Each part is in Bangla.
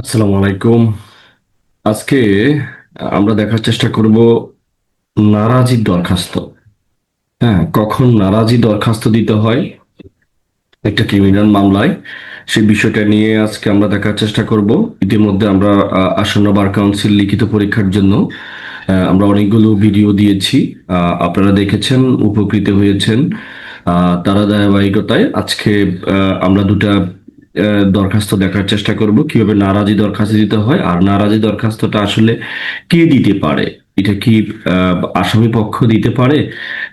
আসসালামু আলাইকুম। আজকে আমরা দেখার চেষ্টা করব নারাজির দরখাস্ত। হ্যাঁ কখন নারাজি দরখাস্ত দিতে হয় একটা ক্রিমিনাল মামলায় সেই বিষয়টা নিয়ে আজকে আমরা দেখার চেষ্টা করব। ইতিমধ্যে আমরা আসন্ন বার কাউন্সিল লিখিত পরীক্ষার জন্য আমরা অনেকগুলো ভিডিও দিয়েছি। আপনারা দেখেছেন, উপকৃত হয়েছেন। তারা ধারাবাহিকতায় আজকে আমরা দুটা দরখাস্ত দেখার চেষ্টা করব, কীভাবে নারাজি দরখাস্ত দিতে হয়, আর নারাজি দরখাস্তটা আসলে কে দিতে পারে? এটা কি আসামি পক্ষ দিতে পারে?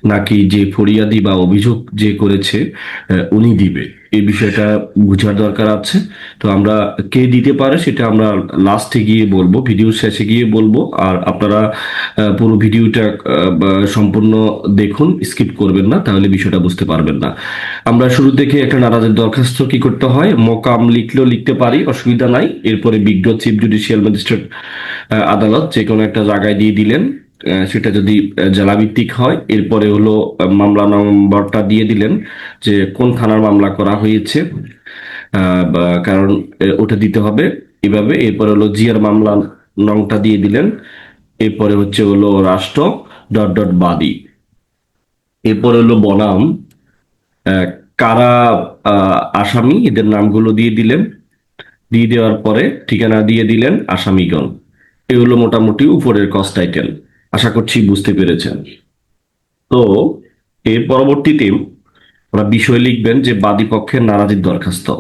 নাকি যে ফরিয়াদি বা অভিযোগ যে করেছে উনি দিবে। এই বিষয়টা বোঝার দরকার আছে। তো আমরা কে দিতে পারে সেটা আমরা লাস্টে গিয়ে বলব ভিডিও শেষে গিয়ে বলব। আর আপনারা পুরো ভিডিওটা সম্পূর্ণ দেখুন স্কিপ করবেন না, তাহলে বিষয়টা বুঝতে পারবেন না। আমরা শুরু থেকে একটা নারাজের দরখাস্ত কি করতে হয়? মকাম লিখলেও লিখতে পারি, অসুবিধা নাই। এরপরে বিজ্ঞ চিফ জুডিশিয়াল ম্যাজিস্ট্রেট আদালত যে কোনো একটা জায়গায় দিয়ে দিলেন। সেটা যদি জেলাভিত্তিক হয়, এরপরে হলো মামলা নম্বরটা দিয়ে দিলেন যে কোন থানার মামলা করা হয়েছে কারণ ওটা দিতে হবে এভাবে। এরপরে হলো জিয়ার মামলা নংটা দিয়ে দিলেন। এরপরে হচ্ছে হলো রাষ্ট্র ডট ডট বাদী। এরপরে হলো বনাম কারা আসামি, এদের নামগুলো দিয়ে দিলেন। দিয়ে দেওয়ার পরে ঠিকানা দিয়ে দিলেন আসামিগণ। এই হলো মোটামুটি উপরের কস্ট টাইটেল। আশা করছি বুঝতে পেরেছেন। তো, এর পরবর্তীতে ওরা বিষয় লিখবেন যে বাদী পক্ষের নারাজির দরখাস্ত।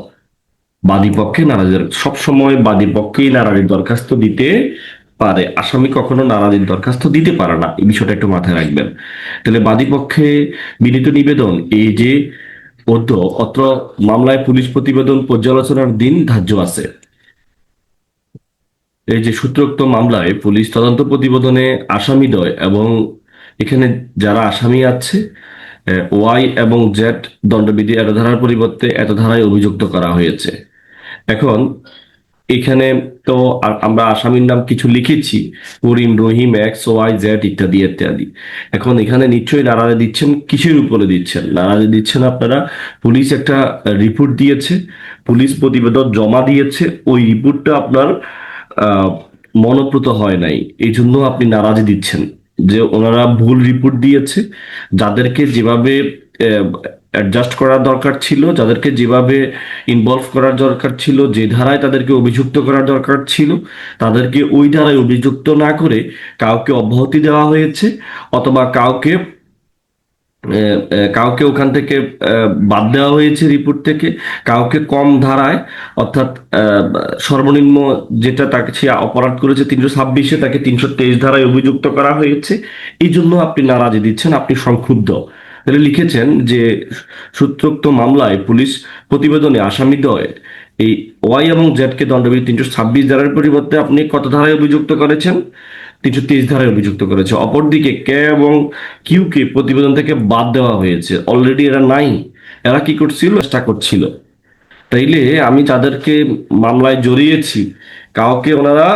বাদী পক্ষে নারাজির সবসময় বাদী পক্ষেই নারাজির দরখাস্ত দিতে পারে। আসামি কখনো নারাজির দরখাস্ত দিতে পারে না। এই বিষয়টা একটু মাথায় রাখবেন। তাহলে বাদী পক্ষে বিনীত নিবেদন, এই যে অত্র মামলায় পুলিশ প্রতিবেদন পর্যালোচনার দিন ধার্য আছে। যে সূত্রোক্ত মামলায় পুলিশ তদন্ত প্রতিবেদনে আসামিদ্বয় এবং এখানে যারা আসামি আছে ওয়াই এবং জেড দণ্ডবিধি এত ধারার পরিবর্তে এত ধারায় অভিযুক্ত করা হয়েছে। এখন এখানে তো আমরা আসামির নাম কিছু লিখেছি, Karim, Rahim, X, Y, Z ইত্যাদি ইত্যাদি। এখন এখানে নিশ্চয়ই নারাজে দিচ্ছেন, কিসের উপরে দিচ্ছেন? নারাজে দিচ্ছেন আপনারা, পুলিশ একটা রিপোর্ট দিয়েছে, পুলিশ প্রতিবেদন জমা দিয়েছে, ওই রিপোর্টটা আপনার মনোপ্রত হয় নাই। এই জন্য আপনি নারাজি দিচ্ছেন যে ওনারা ভুল রিপোর্ট দিয়েছে। যাদেরকে যেভাবে অ্যাডজাস্ট করার দরকার ছিল, যাদেরকে যেভাবে ইনভলভ করার দরকার ছিল, যে ধারায় তাদেরকে অভিযুক্ত করার দরকার ছিল, তাদেরকে ওই ধারায় অভিযুক্ত না করে কাউকে অব্যাহতি দেওয়া হয়েছে, অথবা কাউকে কাউকে ওখান থেকে বাদ দেওয়া হয়েছে রিপোর্ট থেকে। কাউকে কম ধারায়, অর্থাৎ সর্বনিম্ন যেটা তাকে সে অপরাধ করেছে, তিনশো ছাব্বিশে তাকে তিনশো তেইশ ধারায় অভিযুক্ত করা হয়েছে। এই জন্য আপনি নারাজি দিচ্ছেন, আপনি সংক্ষুব্ধ। তাহলে লিখেছেন যে, সূত্রোক্ত মামলায় পুলিশ প্রতিবেদনে আসামিদ্বয় এই ওয়াই এবং জেড কে দণ্ডবিধি তিনশো ছাব্বিশ ধারার পরিবর্তে আপনি কত ধারায় অভিযুক্ত করেছেন? তিনশো তেইশ ধারায় অভিযুক্ত করেছে। অপরদিকে কে এবং কিউ কে প্রতিবেদন থেকে বাদ দেওয়া হয়েছে। অলরেডি এরা নাই। এরা কি করছিল? চেষ্টা করছিল। তাইলে আমি তাদেরকে মামলায় জড়িয়েছি। কাউকে ওনারা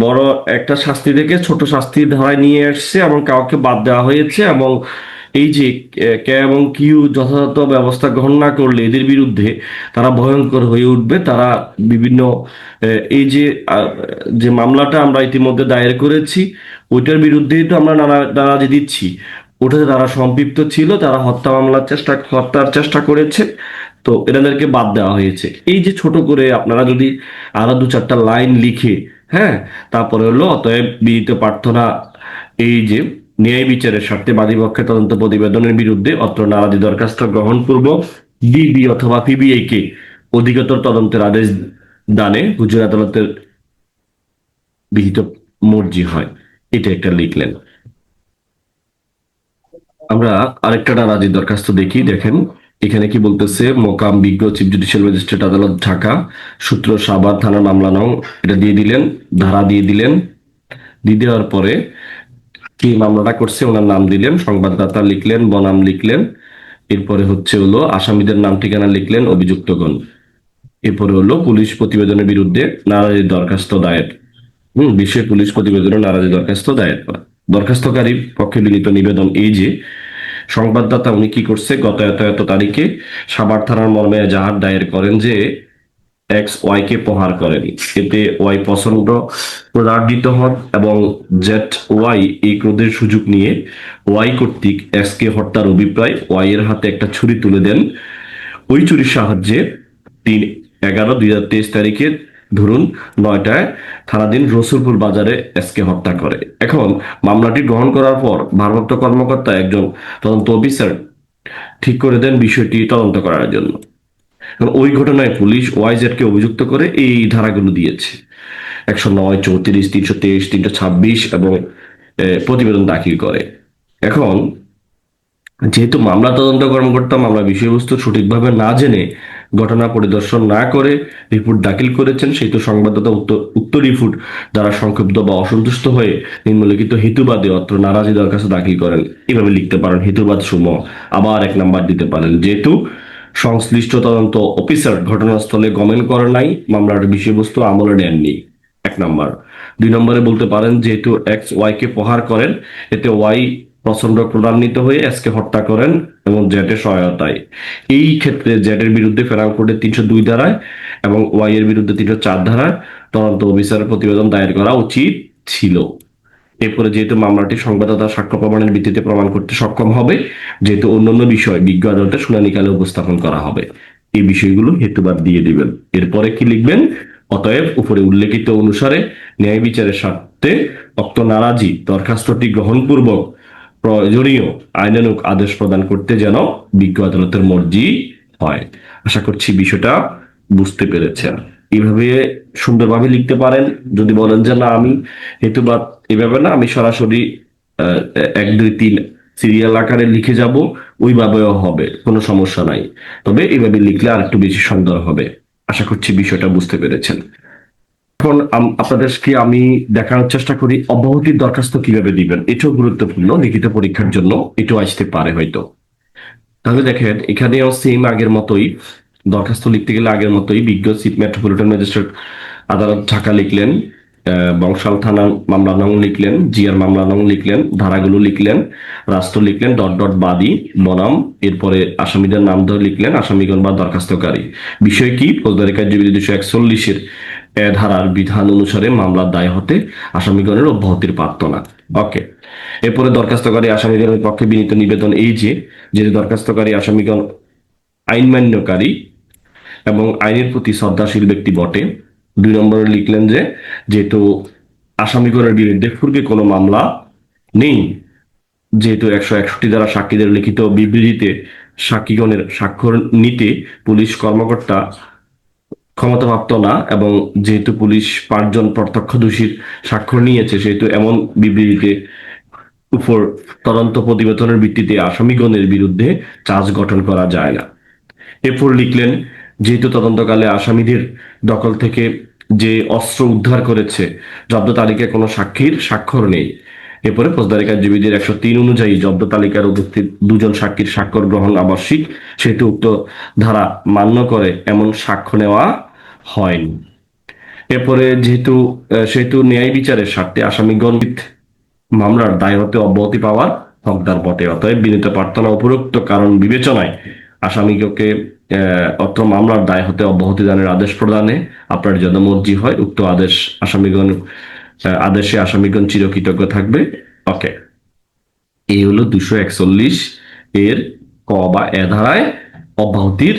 বড় একটা শাস্তি থেকে ছোট শাস্তির ধারায় নিয়ে আসছে এবং কাউকে বাদ দেওয়া হয়েছে এবং এই যে কে এবং কিউ যথাযথ ব্যবস্থা গ্রহণ না করলে এদের বিরুদ্ধে তারা ভয়ঙ্কর হয়ে উঠবে। তারা বিভিন্ন এই যে যে মামলাটা আমরা ইতিমধ্যে দায়ের করেছি, ওইটার বিরুদ্ধেই তো আমরা নানা, নারাজি দিচ্ছি। ওটাতে তারা সম্পৃক্ত ছিল, তারা হত্যা মামলার চেষ্টা, হত্যার চেষ্টা করেছে, তো এনাদেরকে বাদ দেওয়া হয়েছে। এই যে ছোট করে আপনারা যদি আরও দু চারটা লাইন লিখে হ্যাঁ তারপরে হলো অতএব বিনীত প্রার্থনা, এই যে ন্যায় বিচারের স্বার্থে বাদীপক্ষের তদন্ত প্রতিবেদনের বিরুদ্ধে অত্র নারাজি দরখাস্ত গ্রহণপূর্বক ডিবি অথবা পিবিআই কে অধিকতর তদন্তের আদেশ দানে গুজরাট আদালতের বিহিত মর্জি হয়। এটা একটা লিখলেন। আমরা আরেকটা নারাজি দরখাস্ত দেখি, দেখেন। এখানে কি বলতেছে, মোকাম বিজ্ঞ চিফ জুডিশিয়াল ম্যাজিস্ট্রেট আদালত, ঢাকা, সূত্র সাভার থানা, মামলা নং, এটা দিয়ে দিলেন, ধারা দিয়ে দিলেন। দিয়ে দেওয়ার পরে কি মামলাটা করছে, ওনার নাম দিলেন, সংবাদদাতা লিখলেন, বনাম লিখলেন, এরপরে হচ্ছে হলো আসামিদের নাম ঠিকানা লিখলেন অভিযুক্তগণ। এরপরে হলো পুলিশ প্রতিবেদনের বিরুদ্ধে নারাজি দরখাস্ত দায়ের। হম বিশ্বের পুলিশ প্রতিবেদনে নারাজি দরখাস্ত দায়ের করা। দরখাস্তকারী পক্ষে বিনীত নিবেদন এই যে, সংবাদদাতা উনি কি করছে, গত এত এত তারিখে সাবার থানার মর্মে এজাহার দায়ের করেন যে এক্স ওয়াই কে প্রহার করেন এতে ওয়াই প্রচণ্ড ক্রোধান্বিত হন এবং জেট ওয়াই এই ক্রোধের সুযোগ নিয়ে ওয়াই কর্তৃক এক্স কে হত্যার অভিপ্রায় ওয়াই এর হাতে একটা ছুরি তুলে দেন। ওই চুরির সাহায্যে তিন এগারো দুই হাজার তেইশ তারিখে ধরুন নয়টায় থানাধীন রসুলপুর বাজারে এসকে হত্যা করে। এখন মামলাটি গ্রহণ করার পর ভারপ্রাপ্ত কর্মকর্তা একজন তদন্ত অফিসার ঠিক করে দেন বিষয়টি তদন্ত করার জন্য। কারণ ওই ঘটনায় পুলিশ ওয়াইজেডকে অভিযুক্ত করে এই ধারাগুলো দিয়েছে। একশো নয়, চৌত্রিশ, তিনশো তেইশ, তিনশো ছাব্বিশ এবং প্রতিবেদন দাখিল করে। এখন, যেহেতু মামলা তদন্ত কর্মকর্তা মামলা বিষয়বস্তু সঠিকভাবে না জেনে ঘটনা পরিদর্শন না করে রিপোর্ট দাখিল করেছেন, সেহেতু সংবাদদাতা উত্তর রিপোর্ট দ্বারা সংক্ষুব্ধ বা অসন্তুষ্ট হয়ে নিম্নলিখিত হেতুবাদে অত্র নারাজি দরখাস্ত দাখিল করেন। এভাবে লিখতে পারেন হেতুবাদ সমূহ আবার এক নাম্বার দিতে পারেন। যেহেতু সংশ্লিষ্ট তদন্ত অফিসার ঘটনাস্থলে গমন করেন নাই, মামলার বিষয়বস্তু আমলে নেননি। এক নম্বর। দুই নম্বরে বলতে পারেন, যেহেতু এক্স ওয়াই কে প্রহার করেন, এতে ওয়াই প্রচণ্ড ক্রোধান্বিত হয়ে এসকে হত্যা করেন এবং জেটের সহায়তায়। এই ক্ষেত্রে জেটের বিরুদ্ধে ফেরাল কোর্টে তিনশো দুই ধারায় এবং ওয়াই এর বিরুদ্ধে তিনশো চার ধারায় তদন্ত অফিসারের প্রতিবেদন দায়ের করা উচিত ছিল। এরপরে যেহেতু মামলাটি সংবাদদাতা সাক্ষ্য প্রমাণের ভিত্তিতে প্রমাণ করতে সক্ষম হবে, যেহেতু অন্যান্য বিষয় বিজ্ঞ আদালতে শুনানিকালে উপস্থাপন করা হবে। এই বিষয়গুলো হেতুবাদ দিয়ে দিবেন। এরপরে কি লিখবেন? অতএব উপরে উল্লেখিত অনুসারে ন্যায় বিচারের স্বার্থে অক্ত নারাজি দরখাস্তটি গ্রহণপূর্বক প্রয়োজনীয় আইনানুক আদেশ প্রদান করতে যেন বিজ্ঞ আদালতের মর্জি হয়। আশা করছি বিষয়টা বুঝতে পেরেছেন। এইভাবে সুন্দরভাবে লিখতে পারেন। যদি বলেন যে, না, আমি হেতুবাদ এভাবে না, আমি সরাসরি এক, দুই, তিন সিরিয়াল আকারে লিখে যাব, ওইভাবেও হবে, কোনো সমস্যা নাই। তবে এইভাবে লিখলে আর একটু বেশি সুন্দর হবে। আশা করছি বিষয়টা বুঝতে পেরেছেন। এখন আপনাদেরকে আমি দেখানোর চেষ্টা করি, অব্যাহতির দরখাস্ত কীভাবে দিবেন? এটাও গুরুত্বপূর্ণ, লিখিত পরীক্ষার জন্য, এটাও আসতে পারে হয়তো। তাহলে দেখেন, এখানেও সেম আগের মতোই দরখাস্ত লিখতে গেলে আগের মতোই বিজ্ঞ সিট মেট্রোপলিটন ম্যাজিস্ট্রেট আদালত ঢাকা লিখলেন বংশাল থানা মামলা নং লিখলেন, জিয়ার মামলা নং লিখলেন, ধারাগুলো লিখলেন, রাষ্ট্র লিখলেন, ডট ডট বাদী, বনাম, এরপরে আসামিদের নাম ধরে লিখলেন, আসামিগণ বা দরখাস্তকারী। বিষয় কি? ফৌজদারি কার্যবিধি দুশো একচল্লিশের ধারার বিধান অনুসারে মামলার দায় হতে আসামিগণের অব্যাহতির না ওকে। এরপরে দরখাস্তকারী আসামিগণের পক্ষে বিনীত নিবেদন এই যে যে দরখাস্তকারী আসামিগণ আইন মান্যকারী এবং আইনের প্রতি শ্রদ্ধাশীল ব্যক্তি বটে। দুই নম্বরে লিখলেন যে, যেহেতু আসামিগণের বিরুদ্ধে পূর্বে কোনো মামলা নেই, যেহেতু একশো একষট্টি দ্বারা সাক্ষীদের লিখিত বিবৃতিতে সাক্ষীগণের স্বাক্ষর নিতে পুলিশ কর্মকর্তা ক্ষমতাপ্রাপ্ত না এবং যেহেতু পুলিশ পাঁচজন প্রত্যক্ষদোষীর স্বাক্ষর নিয়েছে, সেহেতু এমন বিবৃতিতে উপর তদন্ত প্রতিবেদনের ভিত্তিতে আসামিগণের বিরুদ্ধে চার্জ গঠন করা যায় না। এরপর লিখলেন যেহেতু তদন্তকালে আসামিদের দখল থেকে যে অস্ত্র উদ্ধার করেছে, জব্দ তালিকায় কোনো সাক্ষীর স্বাক্ষর নেই। এরপরে ফৌজদারি কার্যবিধির একশো তিন অনুযায়ী জব্দ তালিকার উপস্থিত দুজন সাক্ষীর স্বাক্ষর গ্রহণ আবশ্যিক, সেহেতু উক্ত ধারা মান্য করে এমন সাক্ষ্য নেওয়া হয়নি। এরপরে যেহেতু সেহেতু ন্যায় বিচারের স্বার্থে আসামিগণ মামলার দায় হতে অব্যাহতি পাওয়ার হকদার বটে। অতএব বিনীত প্রার্থনা উপরোক্ত কারণ বিবেচনায় আসামিকে অত্র মামলার দায় হতে অব্যাহতি দানের আদেশ প্রদানে আপনার যেন মর্জি হয়। উক্ত আদেশ আসামিগণ আদেশে আসামিগণ চিরকৃতজ্ঞ থাকবে। ওকে এই হলো দুশো একচল্লিশ এর ক বা এ ধারায় অব্যাহতির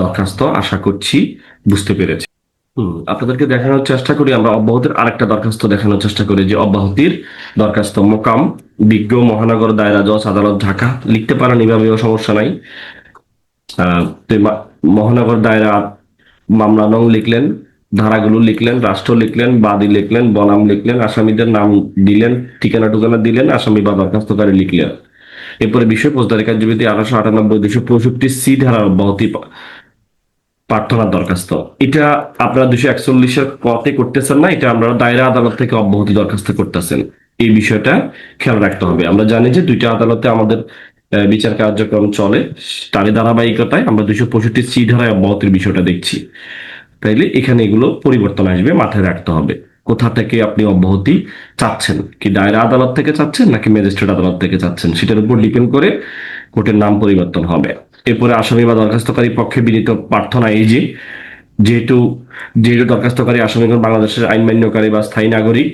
দরখাস্ত। আশা করছি বুঝতে পেরেছি। আপনাদেরকে দেখানোর চেষ্টা করি। আমরা অব্যাহতির আরেকটা দরখাস্ত দেখানোর চেষ্টা করি যে অব্যাহতির দরখাস্ত মোকাম বিজ্ঞ মহানগর দায়রা জজ আদালত ঢাকা। লিখতে পারেন, এভাবেও সমস্যা নাই। মহানগর দায়রা মামলা নং লিখলেন, ধারাগুলো লিখলেন, রাষ্ট্র লিখলেন, বাদী লিখলেন, বনাম লিখলেন, আসামিদের নাম দিলেন ঠিকানা টুকানা দিলেন, আসামি বা দরখাস্তকারী লিখলেন। এরপরে বিষয় ফৌজদারি কার্যবিধি আঠারোশো আটানব্বই দুশো পঁয়ষট্টি সি ধারা অব্যাহতি পা- প্রার্থনার দরখাস্ত। এটা আপনারা দুশো একচল্লিশের কতে করতেছেন না, এটা আমরা দায়রা আদালত থেকে অব্যাহতি দরখাস্ত করতেছেন। এই বিষয়টা খেয়াল রাখতে হবে। আমরা জানি যে দুইটা আদালতে আমাদের বিচার কার্যক্রম চলে। তারই ধারাবাহিকতায় আমরা দুশো পঁয়ষট্টি সি ধারায় অব্যাহতির বিষয়টা দেখছি। তাইলে এখানে এগুলো পরিবর্তন আসবে, মাথায় রাখতে হবে। কোথা থেকে আপনি অব্যাহতি চাচ্ছেন? কি দায়রা আদালত থেকে চাচ্ছেন, নাকি ম্যাজিস্ট্রেট আদালত থেকে চাচ্ছেন? সেটার উপর ডিপেন্ড করে কোর্টের নাম পরিবর্তন হবে। এরপরে আসামি বা দরখাস্তকারী পক্ষে বিনীত প্রার্থনা এই যে, যেহেতু যেহেতু দরখাস্তকারী আসামিগণ বাংলাদেশের আইন মান্যকারী বা স্থায়ী নাগরিক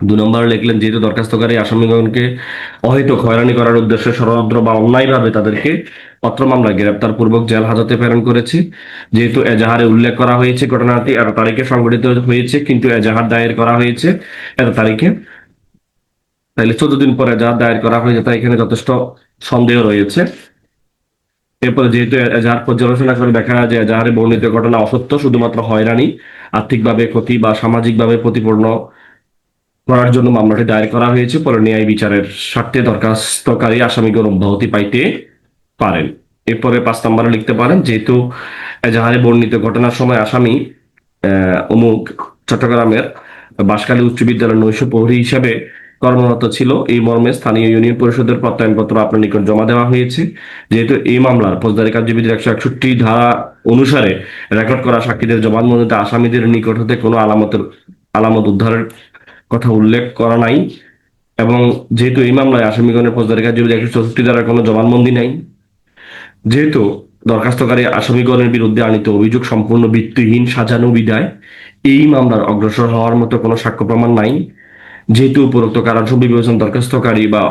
দু নম্বর লিখলেন, যেহেতু দরখাস্তকারী আসামিগণকে অহেতুক হয়রানি করার উদ্দেশ্যে ষড়যন্ত্র বা অন্যায়ভাবে তাদেরকে পত্র মামলায় গ্রেপ্তার পূর্বক জেল হাজতে প্রেরণ করেছে। যেহেতু এজাহারে উল্লেখ করা হয়েছে ঘটনাটি এত তারিখে সংঘটিত হয়েছে, কিন্তু এজাহার দায়ের করা হয়েছে এত তারিখে। তাহলে চোদ্দ দিন পরে এজাহার দায়ের করা হয়েছে, তাই এখানে যথেষ্ট সন্দেহ রয়েছে। এরপরে যেহেতু এজাহার পর্যালোচনা করে দেখা যায় যে এজাহারে বর্ণিত ঘটনা অসত্য, শুধুমাত্র হয়রানি, আর্থিকভাবে ক্ষতি বা সামাজিকভাবে প্রতিপূর্ণ করার জন্য মামলাটি দায়ের করা হয়েছে পরে ন্যায় বিচারের স্বার্থে দরখাস্তকারী আসামিগণ অব্যাহতি পাইতে পারেন। এরপরে পাঁচ নম্বরে লিখতে পারেন, যেহেতু এজাহারে বর্ণিত ঘটনার সময় আসামি অমুক চট্টগ্রামের বাঁশখালী উচ্চ বিদ্যালয়ের নৈশ প্রহরী হিসাবে কর্মরত ছিল। এই মর্মে স্থানীয় ইউনিয়ন পরিষদের প্রত্যয়নপত্র আপনার নিকট জমা দেওয়া হয়েছে। যেহেতু এই মামলার ফৌজদারি কার্যবিধির একশো একষট্টি ধারা অনুসারে রেকর্ড করা সাক্ষীদের জবানবন্দিতে আসামিদের নিকট হতে কোনো আলামতের, আলামত উদ্ধারের কথা উল্লেখ করা নাই। এবং যেহেতু এই মামলায় আসামিগণের ফৌজদারি কার্যবিধি একশো চৌষট্টি দ্বারা কোনো জবানবন্দি নাই, যেহেতু দরখাস্তকারী আসামিগণের বিরুদ্ধে আনিত অভিযোগ সম্পূর্ণ ভিত্তিহীন, সাজানো বিদায় এই মামলার অগ্রসর হওয়ার মতো কোনো সাক্ষ্য প্রমাণ নাই। যেহেতু উপরোক্ত কারণ বিবেচন দরখাস্তকারী বা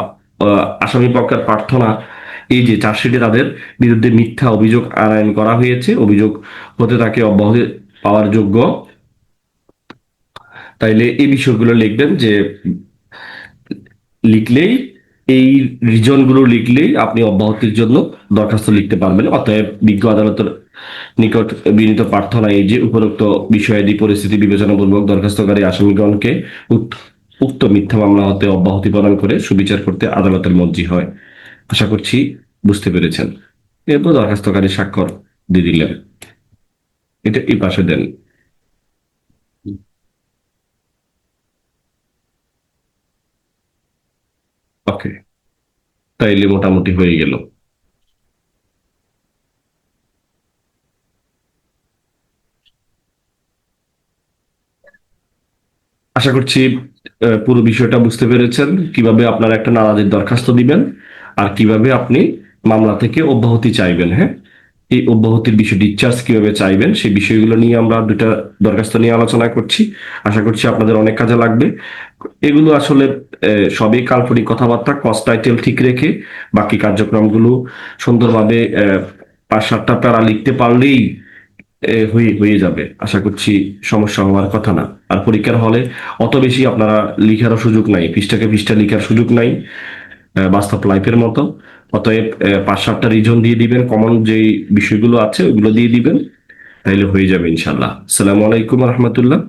আসামি পক্ষের প্রার্থনা এই যে চার্জশিটে তাদের বিরুদ্ধে মিথ্যা অভিযোগ আনয়ন করা হয়েছে, অভিযোগ হতে তাকে অব্যাহতি পাওয়ার যোগ্য। তাইলে এই বিষয়গুলো লিখবেন যে লিখলেই, এই রিজনগুলো লিখলেই আপনি অব্যাহতির জন্য দরখাস্ত লিখতে পারবেন। অতএব বিজ্ঞ আদালতের নিকট বিনীত প্রার্থনা এই যে উপরোক্ত বিষয়াদি পরিস্থিতি বিবেচনাপূর্বক দরখাস্তকারী আসামিগণকে উক্ত- মিথ্যা মামলা হতে অব্যাহতি প্রদান করে সুবিচার করতে আদালতের মর্জি হয়। আশা করছি বুঝতে পেরেছেন। এরপর দরখাস্তকারী স্বাক্ষর দিয়ে দিলেন। এটা এই পাশে দেন। ওকে, তাইলে মোটামুটি হয়ে গেল। আশা করছি পুরো বিষয়টা বুঝতে পেরেছেন, কীভাবে আপনারা একটা নারাজের দরখাস্ত দিবেন আর কীভাবে আপনি মামলা থেকে অব্যাহতি চাইবেন হ্যাঁ? এই অব্যাহতির বিষয় ডিসচার্জ কীভাবে চাইবেন, সেই বিষয়গুলো নিয়ে আমরা দুটা দরখাস্ত নিয়ে আলোচনা করছি। আশা করছি আপনাদের অনেক কাজে লাগবে। এগুলো আসলে সবই কাল্পনিক কথাবার্তা কস্ট টাইটেল ঠিক রেখে বাকি কার্যক্রমগুলো সুন্দরভাবে পাঁচ সাতটা প্যারা লিখতে পারলেই হয়ে হয়ে যাবে। আশা করছি সমস্যা হওয়ার কথা না। আর পরীক্ষার হলে অত বেশি আপনারা লিখারও সুযোগ নাই, পৃষ্ঠাকে পৃষ্ঠা লিখার সুযোগ নাই বাস্তব লাইফের মতো। অতএব পাঁচ সাতটা রিজন দিয়ে দিবেন কমন যেই বিষয়গুলো আছে, ওগুলো দিয়ে দিবেন, তাইলে হয়ে যাবে ইনশাল্লাহ আসসালামু আলাইকুম রহমতুল্লাহ।